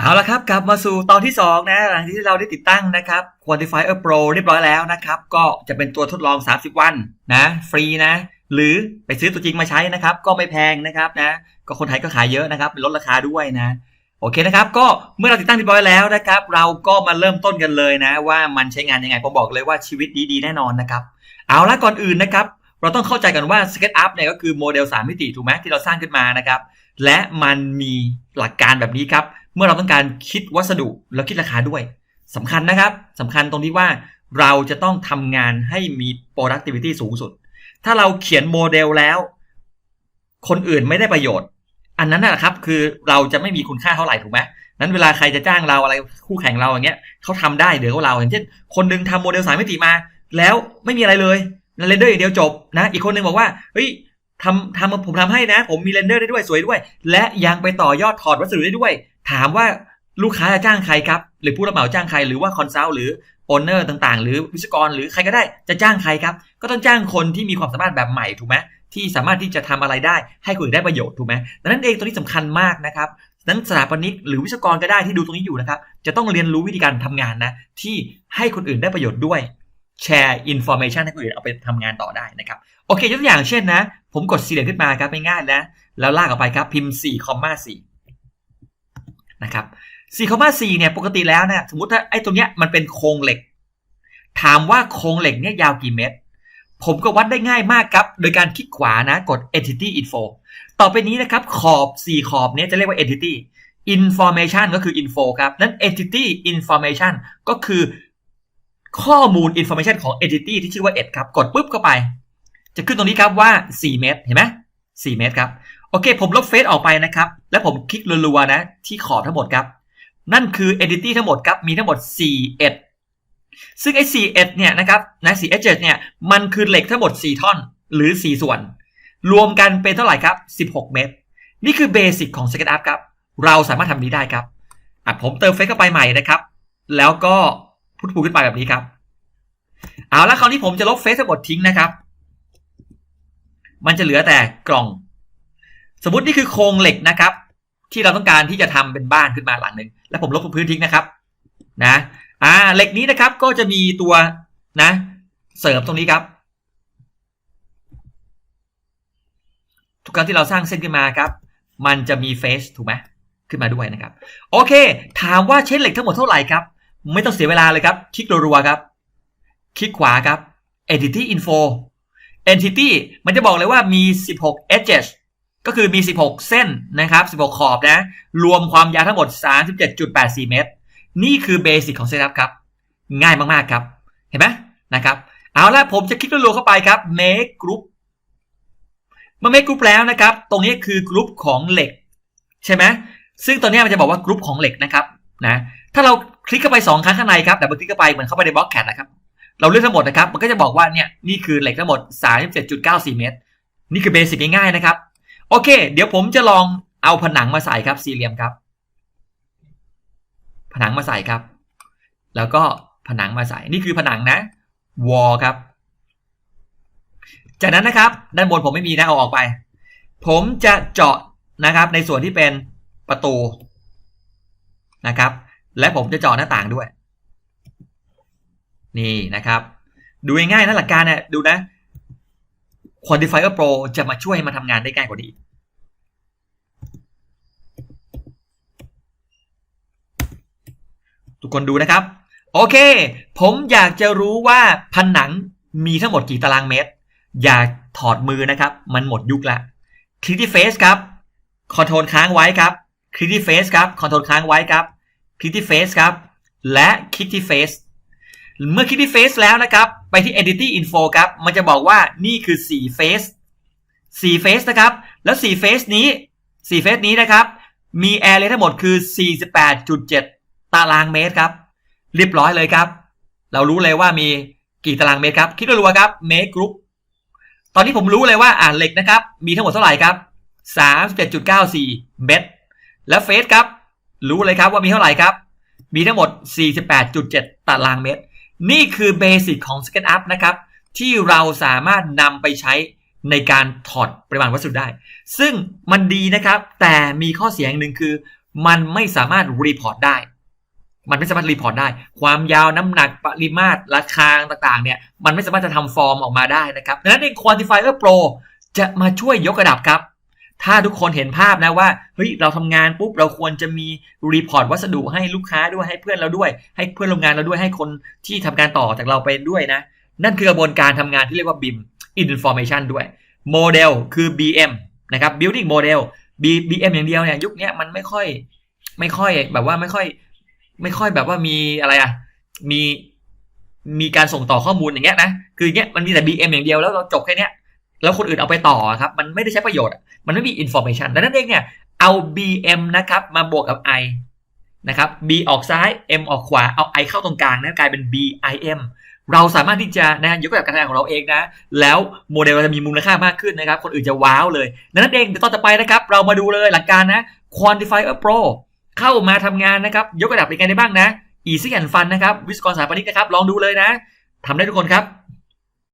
เอาละครับกลับมาสู่ตอนที่ 2 นะหลังที่เราได้ติดตั้งนะครับ Quantifier Pro เรียบร้อยแล้วนะครับ ก็จะเป็นตัวทดลอง 30 วันนะ ฟรีนะ หรือไปซื้อตัวจริงมาใช้นะครับ ก็ไม่แพงนะครับนะ ก็คนไทยก็ขายเยอะนะครับลดราคาด้วยนะ โอเคนะครับ ก็เมื่อเราติดตั้งเรียบร้อยแล้วนะครับ เราก็มาเริ่มต้นกันเลยนะ ว่ามันใช้งานยังไงผมบอกเลยว่าชีวิตดีๆแน่นอนนะครับ เอาละก่อนอื่นนะครับเราต้องเข้าใจกันว่า SketchUp เนี่ยก็คือโมเดล 3 มิติถูกไหมที่เราสร้างขึ้นมานะครับ และมันมีหลักการแบบนี้ครับเมื่อเราต้องการคิดวัสดุแล้วคิดราคาด้วยสำคัญนะครับสำคัญตรงที่ว่าเราจะต้องทำงานให้มี productivity สูงสุด ถ้าเราเขียนโมเดลแล้ว คนอื่นไม่ได้ประโยชน์ อันนั้นนะครับคือเราจะไม่มีคุณค่าเท่าไหร่ถูกไหมนั้นเวลาใครจะจ้างเราอะไรคู่แข่งเราอย่างเงี้ยเขาทำได้เดี๋ยวเราอย่างเช่น คนหนึงทำโมเดลสามมิติมา แล้วไม่มีอะไรเลยเรนเดอร์อย่างเดียวจบนะ อีกคนหนึงบอกว่าเฮ้ยทำทำผมทำให้นะ ผมมีเรนเดอร์ได้ด้วยสวยด้วย และยังไปต่อยอดถอดวัสดุได้ด้วย ถามว่าลูกค้าจะจ้างใครครับ หรือผู้รับเหมาจ้างใครหรือว่าคอนซัลท์หรือโอนเนอร์ต่างๆ หรือวิศวกรหรือใครก็ได้จะจ้างใครครับ ก็ต้องจ้างคนที่มีความสามารถแบบใหม่ถูกไหมที่สามารถที่จะทำอะไรได้ให้คนอื่นได้ประโยชน์ถูกไหมดังนั้นเองตัวนี้สำคัญมากนะครับนั้นสถาปนิกหรือวิศวกรก็ได้ที่ดูตรงนี้อยู่นะครับ จะต้องเรียนรู้วิธีการทำงานนะ ที่ให้คนอื่นได้ประโยชน์ด้วยแชร์อินโฟเมชันให้คนอื่นเอาไปทำงานต่อได้นะครับ โอเคยกตัวอย่างเช่นนะ ผมกดสี่เหลี่ยมขึ้นมาครับง่ายๆนะ แล้วลากออกไปครับพิมพ์4คอมมา4 นะครับ4คอมมา4เนี่ยปกติแล้วเนี่ยสมมติถ้าไอ้ตรงเนี้ยมันเป็นโครงเหล็ก ถามว่าโครงเหล็กเนี่ยยาวกี่เมตร ผมก็วัดได้ง่ายมากครับ โดยการคลิกขวานะกด entity info ต่อไปนี้นะครับขอบ 4 ขอบเนี้ยจะเรียกว่า entity information ก็คือ info ครับ นั้น entity information ก็คือข้อมูล information ของ entity ที่ชื่อว่า ed ครับ กดปุ๊บเข้าไป จะขึ้นตรงนี้ครับว่า 4 เมตร เห็นไหม4เมตรครับ โอเค ผมลบเฟซออกไปนะครับ แล้วผมคลิกรัวๆนะ ที่ขอบทั้งหมดครับ นั่นคือ entity ทั้งหมดครับ มีทั้งหมด4 ed ซึ่งไอ้4 ed เนี่ยนะครับนะ4 ed เนี่ย มันคือเหล็กทั้งหมด 4 ท่อน หรือ 4 ส่วน รวมกันเป็นเท่าไหร่ครับ 16 เมตร นี่คือเบสิกของ SketchUp ครับ เราสามารถทำนี้ได้ครับอะผมเติมเฟซเข้าไปใหม่นะครับ แล้วก็พุทพูขึ้นไปแบบนี้ครับ เอาละคราวนี้ผมจะลบเฟซทั้งหมดทิ้งนะครับ มันจะเหลือแต่กล่อง สมมตินี่คือโครงเหล็กนะครับ ที่เราต้องการที่จะทำเป็นบ้านขึ้นมาหลังหนึ่งแล้วผมลบพื้นทิ้งนะครับนะอ่าเหล็กนี้นะครับก็จะมีตัวนะ เสริมตรงนี้ครับ ทุกครั้งที่เราสร้างเส้นขึ้นมาครับ มันจะมีเฟซถูกไหมขึ้นมาด้วยนะครับ โอเค ถามว่าใช้เหล็กทั้งหมดเท่าไหร่ครับ ไม่ต้องเสียเวลาเลยครับ คลิกรัวๆครับ คลิกขวาครับ entity info entity มันจะบอกเลยว่ามี 16 edges ก็คือมี 16 เส้นนะครับ 16 ขอบนะ รวมความยาวทั้งหมด 37.84 เมตร นี่คือเบสิกของ Setup ครับ ง่ายมากๆครับ เห็นไหมนะครับ เอาละผมจะคลิกรัวๆเข้าไปครับ make group เมื่อ make group แล้วนะครับ ตรงนี้คือกรุ๊ปของเหล็ก ใช่ไหมซึ่งตอนนี้มันจะบอกว่ากรุ๊ปของเหล็กนะครับนะ ถ้าเราคลิกเข้าไป 2 ครั้งข้างในครับดับเบิลคลิกเข้าไปเหมือนเข้าไปในบล็อกแคดนะครับ เราเลือกทั้งหมดนะครับ มันก็จะบอกว่าเนี่ยนี่คือเหล็กทั้งหมด 37.94 เมตร นี่คือเบสิกง่ายๆนะครับ โอเค เดี๋ยวผมจะลองเอาผนังมาใส่ครับสี่เหลี่ยมครับ ผนังมาใส่ครับ แล้วก็ผนังมาใส่นี่คือผนังนะวอลครับ จากนั้นนะครับ ด้านบนผมไม่มีนะเอาออกไป ผมจะเจาะนะครับ ในส่วนที่เป็นประตูนะครับ และผมจะเจาะหน้าต่างด้วย นี่นะครับ ดูง่ายๆนะหลักการเนี่ยดูนะ Quantifier Pro จะมาช่วยมาทำงานได้ง่ายกว่านี้ทุกคนดูนะครับ โอเค ผมอยากจะรู้ว่าผนังมีทั้งหมดกี่ตารางเมตร อยากถอดมือนะครับ มันหมดยุคละคลิกที่เฟซครับคอนโทรลค้างไว้ครับคลิกที่เฟซครับคอนโทรลค้างไว้ครับคลิกที่เฟซครับ และคลิกที่เฟซ เมื่อคลิกที่เฟซแล้วนะครับ ไปที่ Entity Info ครับ มันจะบอกว่านี่คือ4เฟส4เฟสนะครับ แล้ว4เฟสนี้4เฟสนี้นะครับ มีแอร์เลยทั้งหมดคือ 48.7 ตารางเมตรครับ เรียบร้อยเลยครับ เรารู้เลยว่ามีกี่ตารางเมตรครับ คิดรัวๆครับ Make Group ตอนนี้ผมรู้เลยว่าอ่านเหล็กนะครับ มีทั้งหมดเท่าไหร่ครับ 37.94 เมตร แล้วเฟสครับ รู้เลยครับว่ามีเท่าไหร่ครับ มีทั้งหมด 48.7 ตารางเมตร นี่คือเบสิกของ SketchUp นะครับ ที่เราสามารถนำไปใช้ในการถอดปริมาณวัสดุได้ ซึ่งมันดีนะครับ แต่มีข้อเสียอย่างหนึ่งคือ มันไม่สามารถรีพอร์ตได้ มันไม่สามารถรีพอร์ตได้ ความยาวน้ำหนักปริมาตรราคาต่างๆ เนี่ย มันไม่สามารถจะทำฟอร์มออกมาได้นะครับ ดังนั้นเอง Quantifier Pro จะมาช่วยยกระดับครับ ถ้าทุกคนเห็นภาพนะว่าเฮ้ยเราทำงานปุ๊บเราควรจะมีรีพอร์ตวัสดุให้ลูกค้าด้วยให้เพื่อนเราด้วย ให้เพื่อนโร่วมงานเราด้วยให้คนที่ทำการต่อจากเราไปด้วยนะ นั่นคือกระบวนการทำงานที่เรียกว่า BIM Information ด้วยโมเดลคือ BM นะครับ Building Model B BM อย่างเดียวเนี่ยยุคนี้มันไม่ค่อยไม่ค่อยแบบว่าไม่ค่อย ไม่ค่อยแบบว่ามีอะไรอะมีมีการส่งต่อข้อมูลอย่างเงี้ยนะคืออย่างเงี้ยมันมีแต่ BM อย่างเดียวแล้วเราจบแค่เนี้ย แล้วคนอื่นเอาไปต่อครับ มันไม่ได้ใช้ประโยชน์ มันไม่มี information ดังนั้นเองเนี่ย เอา BM นะครับ มาบวกกับ I นะครับ B ออกซ้าย M ออกขวา เอา I เข้าตรงกลางนะกลายเป็น BIM เราสามารถที่จะนะยกระดับการทำงานของเราเองนะ แล้วโมเดลเราจะมีมูลค่ามากขึ้นนะครับ คนอื่นจะว้าวเลยดังนั้นเองเดี๋ยวตอนต่อไปนะครับ เรามาดูเลยหลักการนะ Quantifier Pro เข้ามาทำงานนะครับ ยกระดับเป็นไงได้บ้างนะ Easy and Fun นะครับวิศวกรสถาปนิกนะครับ ลองดูเลยนะทำได้ทุกคนครับ